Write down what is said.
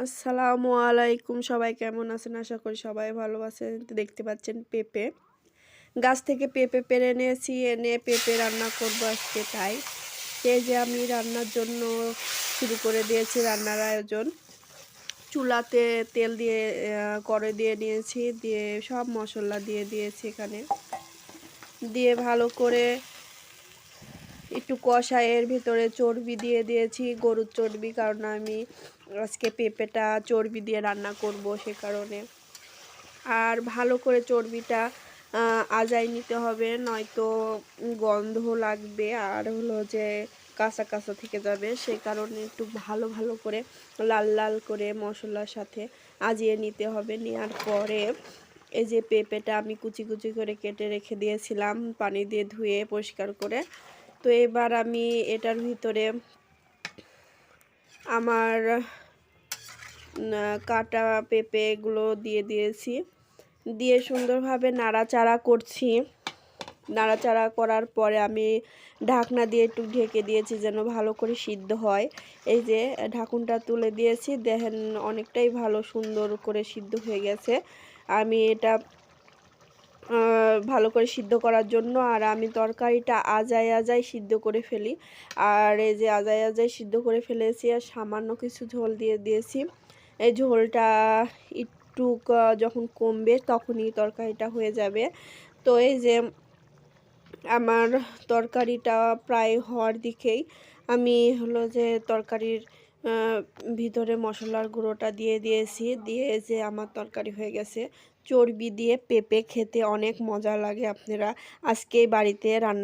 আসসালামু আলাইকুম, সবাই কেমন আছেন? আশা করি সবাই ভালো আছেন। দেখতে পাচ্ছেন পেঁপে। গাছ থেকে পেঁপে পেরে নিয়েছি, এনে পেঁপে রান্না করব আজকে তাই। এই যে আমি রান্নার জন্য শুরু করে দিয়েছি রান্নার আয়োজন। চুলাতে তেল দিয়ে করে দিয়ে নিয়েছি, দিয়ে সব মশলা দিয়ে দিয়েছি এখানে। দিয়ে ভালো করে একটু কষায় এর ভিতরে চর্বি দিয়ে দিয়েছি, গরুর চর্বি, কারণ আমি আজকে পেঁপেটা চর্বি দিয়ে রান্না করব সে কারণে। আর ভালো করে চর্বিটা আজাই নিতে হবে, নয়তো গন্ধ লাগবে আর হলো যে কাঁচা কাঁচা থেকে যাবে সেই কারণে একটু ভালো ভালো করে লাল লাল করে মশলার সাথে আজিয়ে নিতে হবে। নেওয়ার পরে এই যে পেঁপেটা আমি কুচি কুচি করে কেটে রেখে দিয়েছিলাম, পানি দিয়ে ধুয়ে পরিষ্কার করে তো এবার আমি এটার ভিতরে আমার কাটা পেঁপেগুলো দিয়ে দিয়েছি। দিয়ে সুন্দরভাবে নাড়াচাড়া করছি। নাড়াচাড়া করার পরে আমি ঢাকনা দিয়ে একটু ঢেকে দিয়েছি যেন ভালো করে সিদ্ধ হয়। এই যে ঢাকুনটা তুলে দিয়েছি, দেখেন অনেকটাই ভালো সুন্দর করে সিদ্ধ হয়ে গেছে। আমি এটা ভালো করে সিদ্ধ করার জন্য। আর আমি তরকারিটা আজায় আজায় সিদ্ধ করে ফেলি। আর এই যে আজায় আজায় সিদ্ধ করে ফেলেছি আর সামান্য কিছু ঝোল দিয়ে দিয়েছি। এই ঝোলটা একটু যখন কমবে তখনই তরকারিটা হয়ে যাবে। তো এই যে আমার তরকারিটা প্রায় হওয়ার দিকেই আমি হলো যে তরকারির ভিতরে মশলার গুঁড়োটা দিয়ে দিয়েছি। দিয়ে যে আমার তরকারি হয়ে গেছে, চর্বি দিয়ে পেঁপে খেতে অনেক মজা লাগে আপনারা। আজকে বাড়িতে রান্না